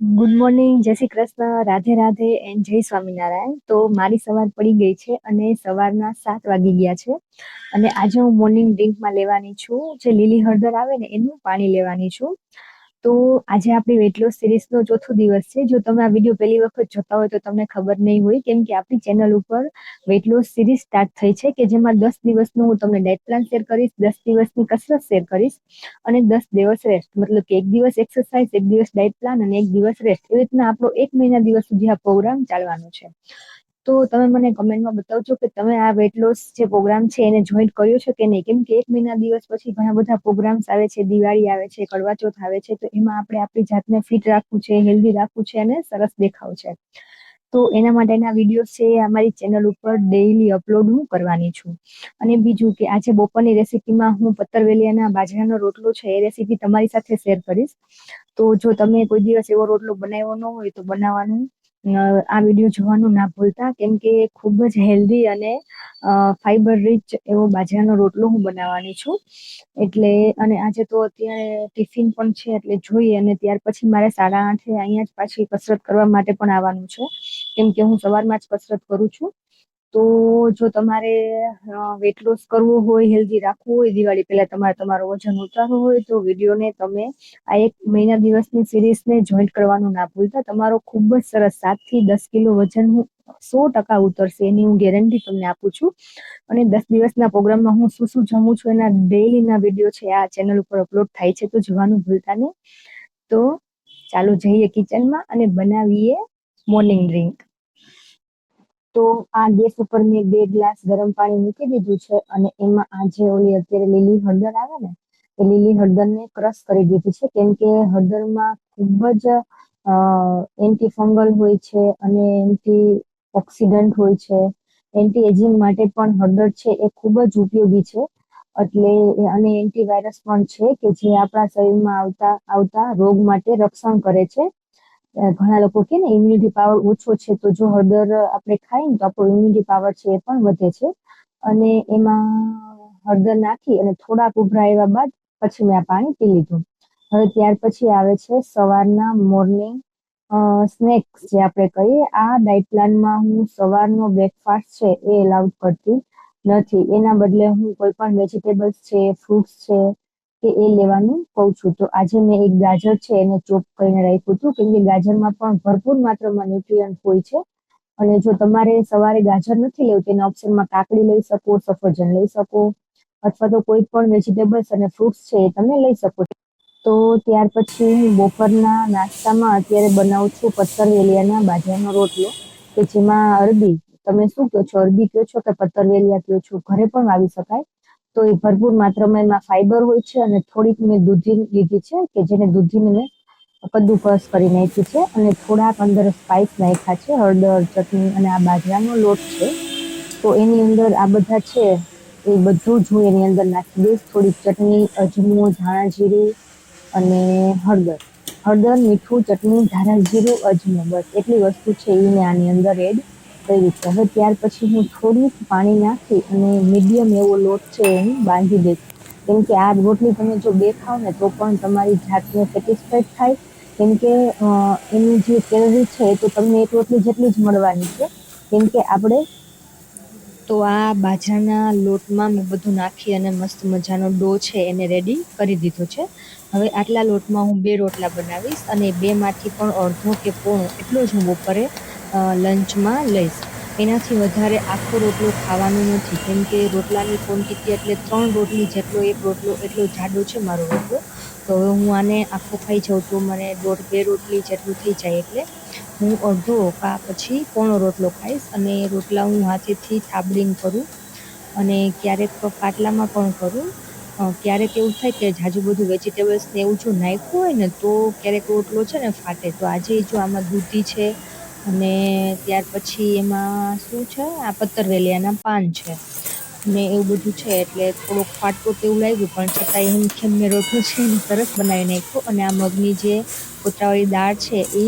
Good morning જય Shri Krishna, Radhe Radhe and જય સ્વામિનારાયણ. તો મારી સવાર પડી ગઈ છે અને સવારના સાત વાગી ગયા છે. અને આજે હું મોર્નિંગ ડ્રિંકમાં લેવાની છું. જે લીલી હળદર આવે ને, એનું પાણી લેવાની છું. તો આજે આપણી વેટ લોસ સિરીઝનો ચોથો દિવસ છે. જો તમે આ વીડિયો પહેલી વખત જોતા હોય તો તમને ખબર નહીં હોય, કેમ કે આપણી ચેનલ ઉપર વેટ લોસ સિરીઝ સ્ટાર્ટ થઈ છે, કે જેમાં દસ દિવસનો હું તમને ડાયટ પ્લાન શેર કરીશ, દસ દિવસની કસરત શેર કરીશ, અને દસ દિવસ રેસ્ટ મતલબ કે એક દિવસ એક્સરસાઇઝ એક દિવસ ડાયટ પ્લાન અને એક દિવસ રેસ્ટ એવી રીતના આપણો એક મહિના દિવસ સુધી આ પ્રોગ્રામ ચાલવાનો છે. તો તમે મને કમેન્ટમાં બતાવજો કે તમે આ વેટ લોસ જે પ્રોગ્રામ છે એને જોઈન કર્યો છે કે નહીં? કેમ કે એક મહિના દિવસ પછી ઘણા બધા પ્રોગ્રામ્સ આવે છે, દિવાળી આવે છે કડવા ચોથ આવે છે, તો એમાં આપણે આપણી જાતને ફિટ રાખવું છે હેલ્ધી રાખવું છે અને સરસ દેખાવ છે. તો એના માટેના વીડિયો છે અમારી ચેનલ ઉપર ડેઈલી અપલોડ હું કરવાની છું. અને બીજું કે આજે બપોરની રેસીપીમાં હું પત્તરવેલિયાના બાજરાનો રોટલો છે એ રેસીપી તમારી સાથે શેર કરીશ. તો જો તમે કોઈ દિવસ એવો રોટલો બનાવ્યો ન હોય તો બનાવવાનું આ વીડિયો જોવાનું ના ભૂલતા, કેમ કે ખૂબ જ હેલ્ધી અને ફાઈબર રીચ એવો બાજરાનો રોટલો હું બનાવવાની છું. એટલે, અને આજે તો અત્યારે ટિફિન પણ છે, એટલે જોઈએ, અને ત્યાર પછી મારે સાડા આઠે અહીંયા જ પાછી કસરત કરવા માટે પણ આવવાનું છે. કેમ કે હું સવારમાં જ કસરત કરું છું. તો જો તમારે વેટ લોસ કરવું હોય હેલ્ધી રાખવું હોય, દિવાળી પહેલા તમારે તમારો વજન ઉતારવું હોય, તો વિડીયોને તમે આ એક મહિના દિવસની સિરીઝને જોઈન્ટ કરવાનું ના ભૂલતા. તમારો ખૂબ જ સરસ સાતથી દસ કિલો વજન હું સો ટકા ઉતરશે, એની હું ગેરંટી તમને આપું છું. અને દસ દિવસના પ્રોગ્રામમાં હું શું શું જમું છું, એના ડેઈલીના વીડિયો છે, આ ચેનલ ઉપર અપલોડ થાય છે, તો જોવાનું ભૂલતા નહીં. તો ચાલો જઈએ કિચનમાં અને બનાવીએ મોર્નિંગ ડ્રિંક તો આ ગેસ ઉપર મેં બે ગ્લાસ ગરમ પાણી મૂકી દીધું છે અને એમાં આ જે ઓલી અત્યારે લીલી હળદર આવે ને, એ લીલી હળદરને ક્રશ કરી દીધી છે. કેમ કે હળદરમાં ખૂબ જ એન્ટી ફંગલ હોય છે અને એન્ટી ઓક્સિડન્ટ હોય છે. એન્ટી એજિંગ માટે પણ હળદર છે એ ખૂબ જ ઉપયોગી છે. એટલે અને એન્ટીવાયરસ પણ છે કે જે આપણા શરીરમાં આવતા આવતા રોગ માટે રક્ષણ કરે છે. ઘણા લોકો કે ને ઇમ્યુનિટી પાવર ઓછો છે, તો જો હળદર આપણે ખાઈએ તો આપણો ઇમ્યુનિટી પાવર છે એ પણ વધે છે. અને એમાં હળદર નાખી અને થોડાક ઉભરાયા બાદ પછી મેં આ પાણી પી લીધું. હવે ત્યાર પછી આવે છે સવારના મોર્નિંગ સ્નેક્સ જે આપણે કહીએ, આ ડાયટ પ્લાનમાં હું સવારનો બ્રેકફાસ્ટ છે એ એલાઉડ કરતી નથી. એના બદલે હું કોઈ પણ વેજીટેબલ્સ છે ફ્રૂટ્સ છે કે એ લેવાનું કહું છું. તો આજે મેં એક ગાજર છે એને ચોપ કરીને રાખ્યું હતું. કેમ કે ગાજરમાં પણ ભરપૂર માત્રામાં ન્યુટ્રિયન્ટ હોય છે. અને જો તમારે સવારે ગાજર નથી લેવું તેના ઓપ્શનમાં કાકડી લઈ શકો, સફરજન લઈ શકો, અથવા તો કોઈ પણ વેજીટેબલ્સ અને ફ્રૂટ્સ છે એ તમે લઈ શકો તો ત્યાર પછી હું બપોરના નાસ્તામાં અત્યારે બનાવું છું પત્તરવેલિયાના બાજરાનો રોટલો, કે જેમાં અરબી, તમે શું કહો છો? અરબી કહો છો કે પત્તરવેલિયા કહો છો? ઘરે પણ વાવી શકાય. તો એ ભરપૂર માત્રામાં એમાં ફાઈબર હોય છે અને થોડીક મેં દૂધી લીધી છે કે જેને દૂધીને મેં કદ્દુકસ કરી નાખી છે અને થોડાક અંદર સ્પાઇસ નાખ્યા છે, હળદર, ચટણી અને આ બાજરાનો લોટ છે. તો એની અંદર આ બધા છે એ બધું જ હું એની અંદર નાખી દઈશ. થોડીક ચટણી, અજમો, ધાણા જીરું અને હળદર. હળદર, મીઠું, ચટણી, ધાણા જીરું, અજમો, બસ. એટલી વસ્તુ છે એ મેં આની અંદર એડ કરી છે. હવે ત્યાર પછી હું થોડુંક પાણી નાખી અને મીડિયમ એવો લોટ છે એમ બાંધી દઈશ. કેમ કે આ રોટલી તમે જો બે ખાવ ને તો પણ તમારી જાતને સેટિસ્ફાઈડ થાય. કેમ કે એની જે કેલરી છે તો તમને એક રોટલી જેટલી જ મળવાની છે. કેમ કે આપણે તો આ બાજરાના લોટમાં મેં બધું નાખી અને મસ્ત મજાનો ડો છે એને રેડી કરી દીધો છે. હવે આટલા લોટમાં હું બે રોટલા બનાવીશ અને બેમાંથી પણ અડધો કે પોણો, એટલો જ હું બપોરે લંચમાં લઈશ. એનાથી વધારે આખો રોટલો ખાવાનો નથી. કેમ કે રોટલાની ક્વોન્ટિટી એટલે ત્રણ રોટલી જેટલો એક રોટલો એટલો જાડો છે મારો રોટલો. તો હવે હું આને આખો ખાઈ જાઉં તો મને દોઢ, બે રોટલી જેટલું થઈ જાય એટલે હું અડધો કા પછી પોણો રોટલો ખાઈશ અને રોટલા હું હાથેથી થાબડીને કરું અને ક્યારેક પાટલામાં પણ કરું. ક્યારેક એવું થાય કે જાજુ બધું વેજીટેબલ્સ ને એવું જો નાખ્યું હોય ને તો ક્યારેક રોટલો છે ને ફાટે. તો આજે જો આમાં દૂધી છે અને ત્યાર પછી એમાં શું છે? આ પત્તરવેલિયાના પાન છે. ને એવું બધું છે, એટલે થોડુંક ફાટતું તેવું લાગ્યું, પણ છતાંય મુખ્ય મેં રોટલો છે એને સરસ બનાવી નાખ્યો અને આ મગની જે કોતરાવાળી દાળ છે એ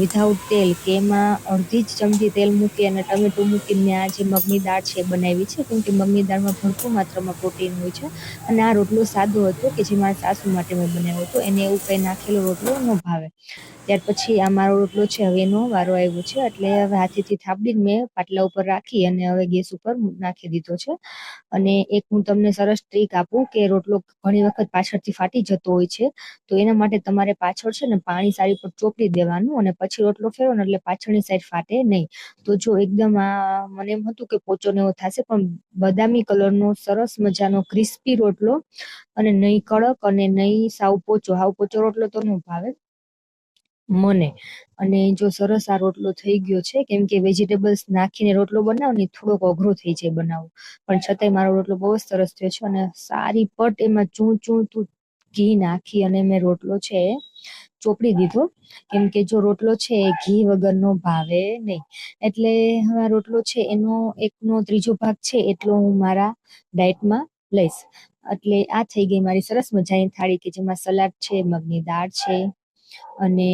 વિધાઉટ તેલ, કે એમાં અડધી જ ચમચી તેલ મૂકી અને ટમેટું મૂકીને આ જે મગની દાળ છે એ બનાવી છે, કેમ કે મગની દાળમાં ભરપૂર માત્રામાં પ્રોટીન હોય છે. અને આ રોટલો સાદો હતો કે જે મારા સાસુ માટે મેં બનાવ્યો હતો, એને એવું કંઈ નાખેલો રોટલો ન ભાવે. ત્યાર પછી આ મારો રોટલો છે, હવે એનો વારો આવ્યો છે, એટલે હવે હાથેથી થાપડીને મેં પાટલા ઉપર રાખી અને હવે ગેસ ઉપર નાખી દીધો છે. અને એક હું તમને સરસ ટ્રીક આપું કે રોટલો ઘણી વખત પાછળથી ફાટી જતો હોય છે, તો એના માટે તમારે પાછળ છે ને પાણી સારી પર ચોપડી દેવાનું અને પછી રોટલો ફેરવો ને એટલે પાછળની સાઈડ ફાટે નહીં. તો જો એકદમ આ, મને એમ હતું કે પોચો ને એવો થશે, પણ બદામી કલરનો સરસ મજાનો ક્રિસ્પી રોટલો અને નહીં કડક અને નહીં સાવ પોચો. હાવ પોચો રોટલો તો ન ભાવે. મને. અને જો સરસ આ રોટલો થઈ ગયો છે, કેમ કે વેજીટેબલ્સ નાખીને રોટલો બનાવો ને થોડોક અઘરો થઈ જાય બનાવવો પણ છતાંય મારો રોટલો બહુ જ સરસ થયો છે અને સારી પટ એમાં ચૂં ચૂં તું ઘી નાખી અને મેં રોટલો છે ચોપડી દીધો. કેમ કે જો રોટલો છે એ ઘી વગરનો ભાવે નહીં. એટલે હવે રોટલો છે એનો એકનો ત્રીજો ભાગ છે એટલો હું મારા ડાયટમાં લઈશ. એટલે આ થઈ ગઈ મારી સરસ મજાની થાળી કે જેમાં સલાડ છે, મગની દાળ છે અને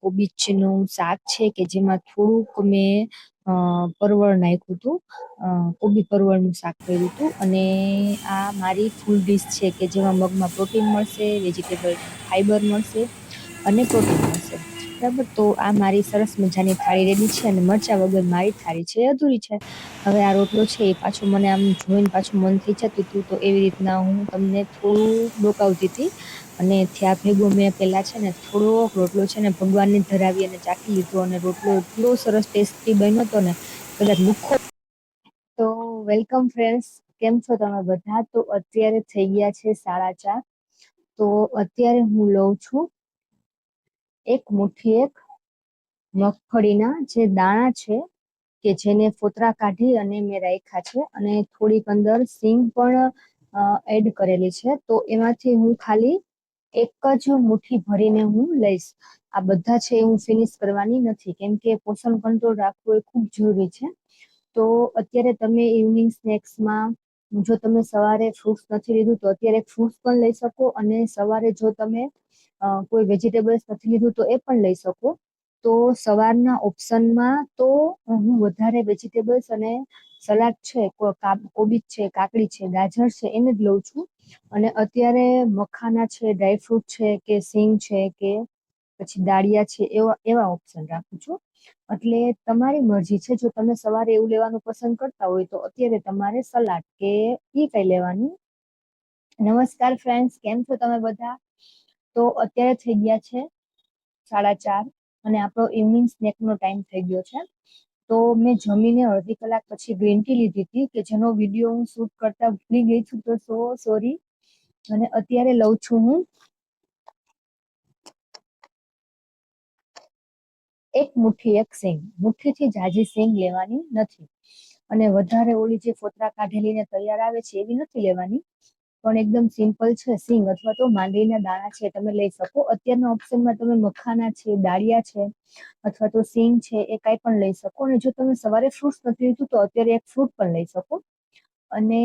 કોબીજનું શાક છે કે જેમાં થોડુંક મેં પરવળ નાખ્યું હતું. કોબી પરવળનું શાક કર્યું હતું. અને આ મારી ફૂલ ડીશ છે કે જેમાં મગમાં પ્રોટીન મળશે વેજીટેબલ ફાઈબર મળશે અને પ્રોટીન મળશે. બરાબર? તો આ મારી સરસ મજાની થાળી રેડી છે અને મરચાં વગર મારી થાળી છે, અધૂરી છે. હવે આ રોટલો છે એ પાછો મને આમ જોઈને પાછું મન થઈ જતું હતું, તો એવી રીતના હું તમને થોડું ડોકાવતી હતી. અને ત્યાં ભેગો મેં પહેલાં છે ને થોડોક રોટલો છે ને ભગવાનને ધરાવી અને ચાખી લીધો અને રોટલો એટલો સરસ ટેસ્ટી બન્યો હતો ને, કદાચ લુખ્ખો તો વેલકમ ફ્રેન્ડ્સ, કેમ છો તમે બધા? તો અત્યારે થઈ ગયા છે સાડા ચાર. તો અત્યારે હું લઉં છું એક મુઠ્ઠી એક મગફળીના જે દાણા છે કે જેને ફોતરા કાઢી અને મેં રાખ્યા છે અને થોડીક અંદર સિંગ પણ એડ કરેલી છે. તો એમાંથી હું ખાલી એક જ મુઠ્ઠી ભરીને હું લઈશ. આ બધા છે હું ફિનિશ કરવાની નથી. કેમ કે પોષણ કંટ્રોલ રાખવું એ ખૂબ જરૂરી છે. તો અત્યારે તમે ઇવનિંગ સ્નેક્સમાં જો તમે સવારે ફ્રૂટ્સ નથી લીધું તો અત્યારે ફ્રૂટ્સ પણ લઈ શકો અને સવારે જો તમે કોઈ વેજીટેબલ્સ નથી લીધું તો એ પણ લઈ શકો. તો સવારના ઓપ્શનમાં તો હું વધારે વેજીટેબલ્સ અને સલાડ છે કોબીજ છે, કાકડી છે, ગાજર છે, એને જ લઉં છું. અને અત્યારે મખાના છે ડ્રાયફ્રૂટ છે, કે સિંગ છે, કે પછી દાળિયા છે, એવા એવા ઓપ્શન રાખું છું. એટલે તમારી મરજી છે, જો તમે સવારે એવું લેવાનું પસંદ કરતા હોય તો અત્યારે તમારે સલાડ કે એ કઈ લેવાનું. નમસ્કાર ફ્રેન્ડ્સ કેમ છો તમે બધા? તો અત્યારે થઈ ગયા છે સાડા ચાર અને આપણો ઇવનિંગ સ્નેકનો ટાઈમ થઈ ગયો છે. તો મેં જમીને અડધી કલાક પછી ગ્રીન ટી લીધી હતી કે જેનો વીડિયો હું શૂટ કરતા ભૂલી ગઈ છું તો સો સોરી અને અત્યારે લઉં છું હું એક મુઠ્ઠી, એક સિંગ મુઠ્ઠીથી જાજી સિંગ લેવાની નથી. અને વધારે ઓલી જે ફોતરા કાઢેલી ને તૈયાર આવે છે એવી નથી લેવાની. પણ એકદમ સિમ્પલ છે, સિંગ અથવા તો માંડવીના દાણા છે, તમે લઈ શકો. અત્યારના ઓપ્શનમાં તમે મખાના છે, દાળિયા છે, અથવા તો સિંગ છે, એ કાંઈ પણ લઈ શકો. અને જો તમે સવારે ફ્રૂટ્સ નથી લીધું, તો અત્યારે એક ફ્રૂટ પણ લઈ શકો. અને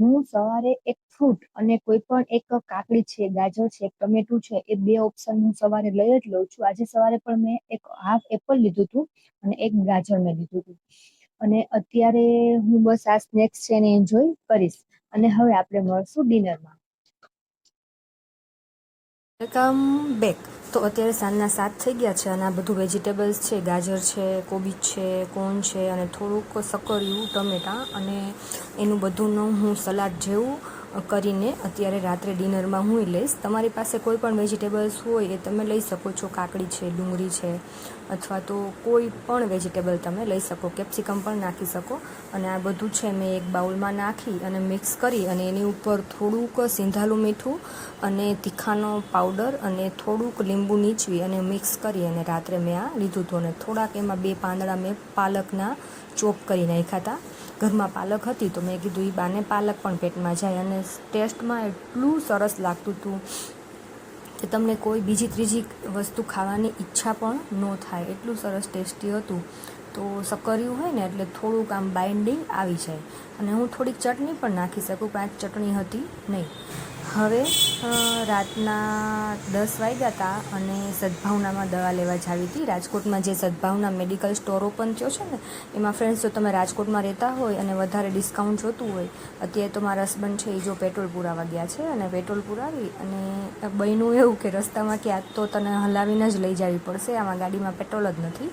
હું સવારે એક ફ્રૂટ અને કોઈ પણ એક કાકડી છે, ગાજર છે, ટમેટું છે, એ બે ઓપ્શન હું સવારે લઈ જ લઉં છું. આજે સવારે પણ મેં એક હાફ એપલ લીધું હતું અને એક ગાજર મેં લીધું હતું. અને અત્યારે હું બસ આ સ્નેક્સ છે એને એન્જોય કરીશ. અને હવે આપણે મળશું ડિનરમાં. Welcome back. તો અત્યારે સાંજના સાત થઈ ગયા છે અને આ બધું વેજીટેબલ્સ છે, ગાજર છે, કોબીજ છે, કોર્ન છે અને થોડુંક સકરિયું ટમેટાં અને એનું બધુંનું હું સલાડ જેવું કરીને અત્યારે રાત્રે ડિનરમાં હું લઈશ. તમારી પાસે કોઈ પણ વેજીટેબલ્સ હોય એ તમે લઈ શકો છો. કાકડી છે, ડુંગળી છે, અથવા તો કોઈ પણ વેજીટેબલ તમે લઈ શકો. કેપ્સિકમ પણ નાખી શકો. અને આ બધું છે મેં એક બાઉલમાં નાખી અને મિક્સ કરી અને એની ઉપર થોડુંક સિંધાલું મીઠું અને તીખાનો પાવડર અને થોડુંક લીંબુ નીચવી અને મિક્સ કરી અને રાત્રે મેં આ લીધું હતું. અને થોડાક એમાં બે પાંદડા મેં પાલકના ચોપ કરી નાખ્યા હતા. ઘરમાં પાલક હતી તો મેં કીધું એ બાને પાલક પણ પેટમાં જાય. અને ટેસ્ટમાં એટલું સરસ લાગતું હતું કે તમને કોઈ બીજી ત્રીજી વસ્તુ ખાવાની ઈચ્છા પણ ન થાય. એટલું સરસ ટેસ્ટી હતું. તો સકરિયું હોય ને એટલે થોડુંક આમ બાઇન્ડિંગ આવી જાય. અને હું થોડીક ચટણી પણ નાખી શકું, પાંચ ચટણી હતી નહીં. હવે રાતના દસ વાગ્યા હતા અને સદભાવનામાં દવા લેવા જાવી હતી રાજકોટમાં જે સદભાવના મેડિકલ સ્ટોર ઓપન થયો છે ને, એમાં ફ્રેન્ડ્સ જો તમે રાજકોટમાં રહેતા હોય અને વધારે ડિસ્કાઉન્ટ જોતું હોય, અત્યારે તો મારા હસબન્ડ છે એ જો પેટ્રોલ પુરાવા ગયા છે અને પેટ્રોલ પુરાવી અને બહેનું એવું કે રસ્તામાં ક્યાંક તો તને હલાવીને જ લઈ જવી પડશે, આમાં ગાડીમાં પેટ્રોલ જ નથી.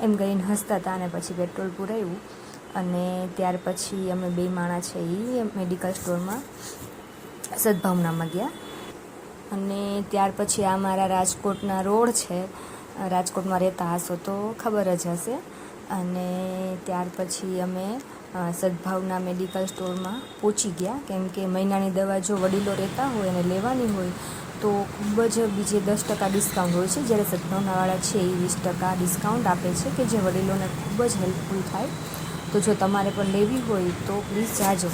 એમ કહીને હસતા હતા અને પછી પેટ્રોલ પુરાવ્યું. અને ત્યાર પછી અમે બે માણા છે એ મેડિકલ સ્ટોરમાં. સદભાવનામાં ગયા. અને ત્યાર પછી આ મારા રાજકોટના રોડ છે, રાજકોટમાં રહેતા હશો તો ખબર જ હશે. અને ત્યાર પછી અમે સદભાવના મેડિકલ સ્ટોરમાં પહોંચી ગયા. કેમ કે મહિનાની દવા જો વડીલો રહેતા હોય અને લેવાની હોય, તો ખૂબ જ બીજે દસ ટકા ડિસ્કાઉન્ટ હોય છે. જ્યારે સદભાવનાવાળા છે એ વીસ ટકા ડિસ્કાઉન્ટ આપે છે કે જે વડીલોને ખૂબ જ હેલ્પફુલ થાય. તો જો તમારે પણ લેવી હોય તો પ્લીઝ જાજો.